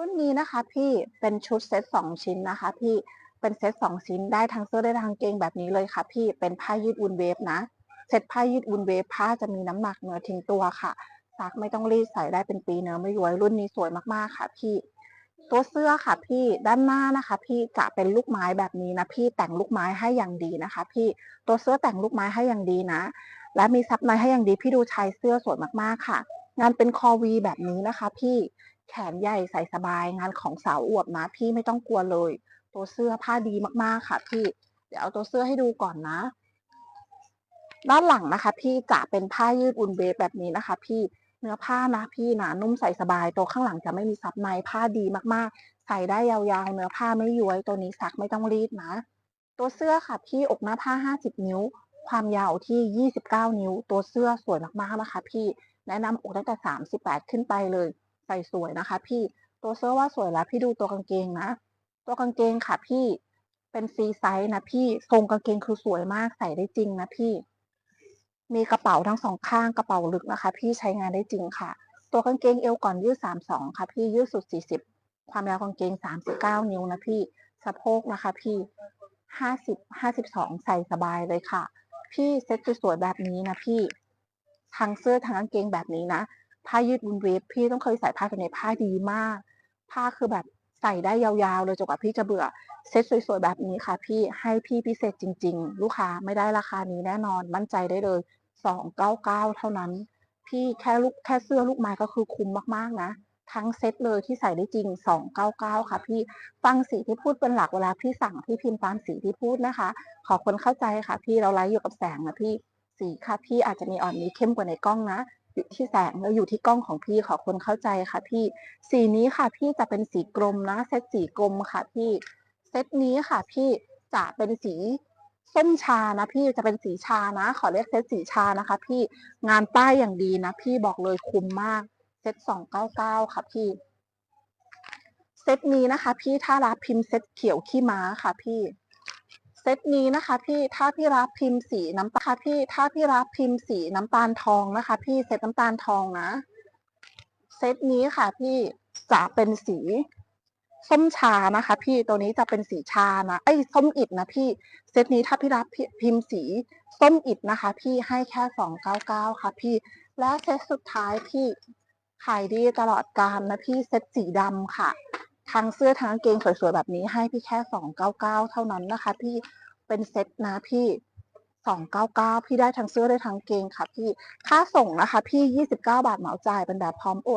รุ่นนี้นะคะพี่เป็นชุดเซ็ตสองชิ้นนะคะ พี่เป็นเซ็ตสองชิ้นได้ทั้งเสื้อได้ทั้งเกงแบบนี้เลยค่ะ พี่เป็นผ้ายืดอุ่นเวฟนะเซ็ตผ้ายืดอุ่นเวฟผ้าจะมีน้ำหนักเนื้อทิ้งตัวค่ะซักไม่ต้องรีดใส่ได้เป็นปีเนื้อไม่ย้วยรุ่นนี้สวยมากๆค่ะ พี่ ตัวเสื้อค่ะ พี่ด้านหน้านะคะ พี่จะเป็นลูกไม้แบบนี้นะพี่แต่งลูกไม้ให้อย่างดีนะคะ พี่ตัวเสื้อแต่งลูกไม้ให้อย่างดีนะ และมีซับในให้อย่างดีพี่ดูชายเสื้อสวยมากๆค่ะ งานเป็นคอวีแบบนี้นะคะ พี่ แขนใหญ่ใส่สบายงานของสาวอวบนะ พี่ไม่ต้องกลัวเลย ตัวเสื้อผ้าดีมากๆค่ะพี่ เดี๋ยวเอาตัวเสื้อให้ดูก่อนนะ ด้านหลังนะคะพี่จะเป็นผ้ายืดอุ่นเวฟแบบนี้นะคะ พี่เนื้อผ้านะพี่นานุ่มใส่สบายตัวข้างหลังจะไม่มีซับในผ้าดีมากๆ ใส่ได้ยาวๆ เนื้อผ้าไม่ย้วยตัวนี้ซักไม่ต้องรีดนะ ตัวเสื้อค่ะพี่อกหน้าผ้า 50 นิ้ว ความยาวที่ 29 นิ้ว ตัวเสื้อสวยมากๆนะคะ พี่แนะนำอกตั้งแต่ 38 ขึ้นไปเลย ใส่สวยนะคะ พี่ตัวเสื้อว่าสวยแล้ว พี่ดูตัวกางเกงนะ ตัวกางเกงค่ะ พี่เป็นฟรีไซส์นะพี่ทรงกางเกงคือสวยมากใส่ได้จริงนะพี่ มีกระเป๋าทั้งสองข้างกระเป๋าลึกนะคะ พี่ใช้งานได้จริงค่ะ ตัวกางเกงเอวก่อนยืด32ค่ะ พี่ยืดสุด40ความยาวกางเกง39นิ้วนะพี่สะโพกนะคะ พี่50 52ใส่สบายเลยค่ะ พี่เซ็ตสวยๆแบบนี้นะพี่ทั้งเสื้อทั้งกางเกงแบบนี้นะ ผ้ายืดวุนเวฟพี่ต้องเคยใส่ผ้าตันี้ผ้าดีมาก ผ้าคือแบบใส่ได้ยาวๆเลยจนกว่าพี่จะเบื่อเซ็ตสวยๆแบบนี้ค่ะ พี่ให้พี่พิเศษจริง ๆ ลูกค้าไม่ได้ราคานี้แน่นอนมั่นใจได้เลย299เท่านั้น พี่แค่ลูกแค่เสื้อลูกไม้ก็คือคุ้มมากๆนะทั้งเซ็ตเลยที่ใส่ได้จริง 299 ค่ะพี่ ฟังสีที่พูดเป็นหลักเวลาพี่สั่งพี่พิมพ์ตามสีที่พูดนะคะ ขอคนเข้าใจค่ะพี่เราไลฟ์อยู่กับแสงนะพี่ สีค่ะพี่อาจจะมีอ่อนมีเข้มกว่าในกล้องนะ อยู่ที่แสงแล้วอยู่ที่กล้องของพี่ขอคนเข้าใจค่ะ พี่สีนี้ค่ะ พี่จะเป็นสีกลมนะเซตสีกลมค่ะ พี่เซตนี้ค่ะ พี่จะเป็นสีส้มชานะพี่จะเป็นสีชานะ ขอเรียกเซตสีชานะคะ พี่งานป้ายอย่างดีนะ พี่บอกเลยคุ้มมากเซตสองเก้าเก้าค่ะ พี่เซตนี้นะคะ พี่ถ้ารับพิมพ์เซตเขียวขี้ม้าค่ะ พี่ เซตนี้นะคะพี่ถ้าพี่รับพิมพ์สีน้ำตาลพี่ถ้าพี่รับพิมพ์สีน้ำตาลทองนะคะ พี่เซตน้ำตาลทองนะเซตนี้ค่ะพี่จะเป็นสีส้มชานะคะ พี่ตัวนี้จะเป็นสีชานะไอ้ส้มอิดนะพี่เซตนี้ถ้าพี่รับพิมพ์สีส้มอิดนะคะ พี่ให้แค่สองเก้าเก้าค่ะ พี่และเซตสุดท้ายพี่ขายดีตลอดกาลนะพี่เซตสีดำค่ะ ทั้งเสื้อทั้งกางเกงสวยๆแบบนี้ให้พี่แค่สองเก้าเก้าเท่านั้นนะคะพี่เป็นเซ็ตนะพี่สองเก้าเก้าพี่ได้ทั้งเสื้อได้ทั้งกางเกงค่ะพี่ค่าส่งนะคะ พี่ยี่สิบเก้าบาทเหมาจ่ายเป็นแบบพร้อมโอน